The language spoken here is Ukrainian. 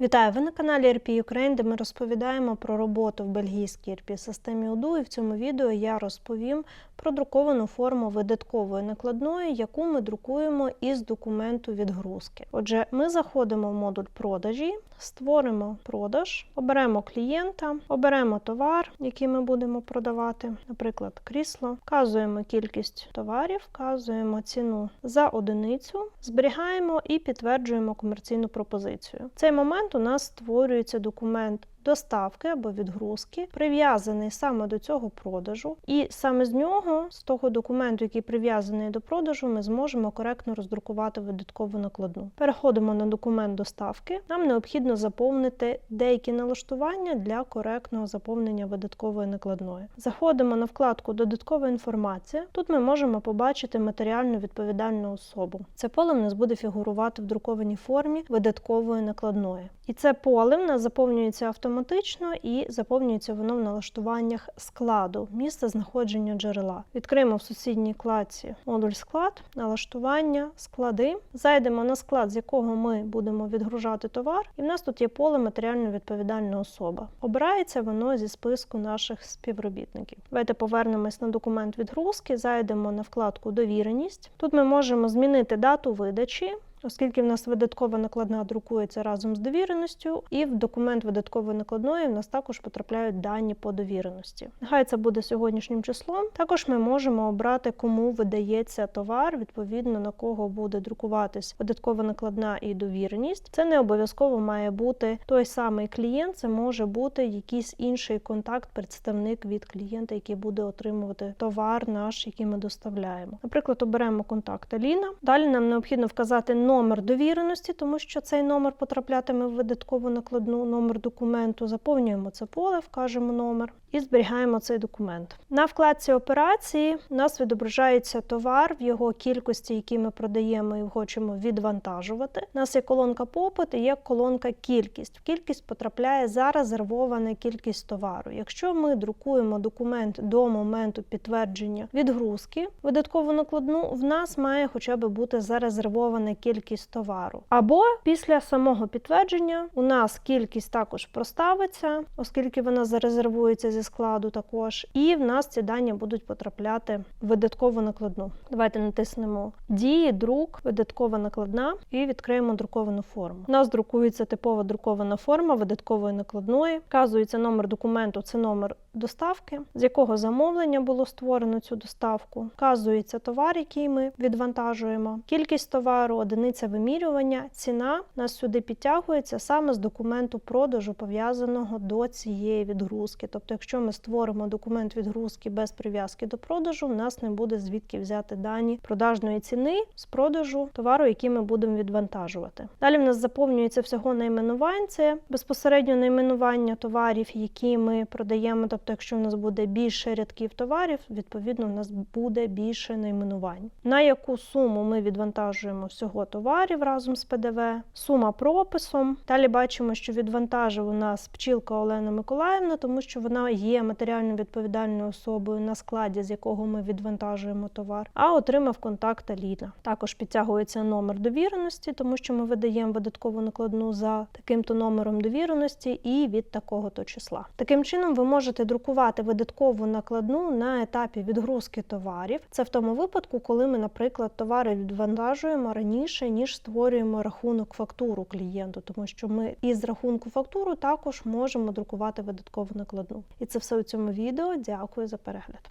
Вітаю! Ви на каналі RP Ukraine, де ми розповідаємо про роботу в бельгійській RP системі УДУ. І в цьому відео я розповім про друковану форму видаткової накладної, яку ми друкуємо із документу відгрузки. Отже, ми заходимо в модуль продажі, створимо продаж, оберемо клієнта, оберемо товар, який ми будемо продавати, наприклад, крісло, вказуємо кількість товарів, вказуємо ціну за одиницю, зберігаємо і підтверджуємо комерційну пропозицію. В цей момент у нас створюється документ доставки або відгрузки, прив'язаний саме до цього продажу, і саме з нього, з того документу, який прив'язаний до продажу, ми зможемо коректно роздрукувати видаткову накладну. Переходимо на документ доставки. Нам необхідно заповнити деякі налаштування для коректного заповнення видаткової накладної. Заходимо на вкладку Додаткова інформація. Тут ми можемо побачити матеріально відповідальну особу. Це поле в нас буде фігурувати в друкованій формі видаткової накладної. І це поле в нас заповнюється автоматично і заповнюється воно в налаштуваннях складу, місце знаходження джерела. Відкриємо в сусідній вкладці модуль склад, налаштування, склади. Зайдемо на склад, з якого ми будемо відгружати товар, і в нас тут є поле матеріально відповідальна особа. Обирається воно зі списку наших співробітників. Давайте повернемось на документ відгрузки, зайдемо на вкладку Довіреність. Тут ми можемо змінити дату видачі. Оскільки в нас видаткова накладна друкується разом з довіреністю, і в документ видаткової накладної в нас також потрапляють дані по довіреності. Нехай це буде сьогоднішнім числом. Також ми можемо обрати, кому видається товар, відповідно на кого буде друкуватись видаткова накладна і довіреність. Це не обов'язково має бути той самий клієнт, це може бути якийсь інший контакт, представник від клієнта, який буде отримувати товар наш, який ми доставляємо. Наприклад, оберемо контакт Аліна. Далі нам необхідно вказати номер довіреності, тому що цей номер потраплятиме в видаткову накладну, номер документу. Заповнюємо це поле, вкажемо номер і зберігаємо цей документ. На вкладці операції у нас відображається товар в його кількості, які ми продаємо і хочемо відвантажувати. У нас є колонка попит і є колонка кількість. В кількість потрапляє зарезервована кількість товару. Якщо ми друкуємо документ до моменту підтвердження відгрузки, видаткову накладну, в нас має хоча б бути зарезервована кількість товару. Або після самого підтвердження у нас кількість також проставиться, оскільки вона зарезервується зі складу також, і в нас ці дані будуть потрапляти в видаткову накладну. Давайте натиснемо Дії, друк, видаткова накладна і відкриємо друковану форму. У нас друкується типова друкована форма видаткової накладної, вказується номер документу, це номер доставки, з якого замовлення було створено цю доставку. Вказується товар, який ми відвантажуємо, кількість товару, одиниця вимірювання, ціна нас сюди підтягується саме з документу продажу, пов'язаного до цієї відгрузки. Тобто, якщо ми створимо документ відгрузки без прив'язки до продажу, в нас не буде звідки взяти дані продажної ціни з продажу товару, який ми будемо відвантажувати. Далі в нас заповнюється всього найменувань, це безпосередньо найменування товарів, які ми продаємо. Тобто, якщо в нас буде більше рядків товарів, відповідно, в нас буде більше найменувань. На яку суму ми відвантажуємо всього товарів разом з ПДВ, сума прописом. Далі бачимо, що відвантажив у нас пчілка Олена Миколаївна, тому що вона є матеріально відповідальною особою на складі, з якого ми відвантажуємо товар, а отримав контакт Аліна. Також підтягується номер довіреності, тому що ми видаємо видаткову накладну за таким-то номером довіреності і від такого-то числа. Таким чином, ви можете друкувати видаткову накладну на етапі відгрузки товарів. Це в тому випадку, коли ми, наприклад, товари відвантажуємо раніше, ніж створюємо рахунок фактуру клієнту, тому що ми із рахунку фактуру також можемо друкувати видаткову накладну. І це все у цьому відео. Дякую за перегляд.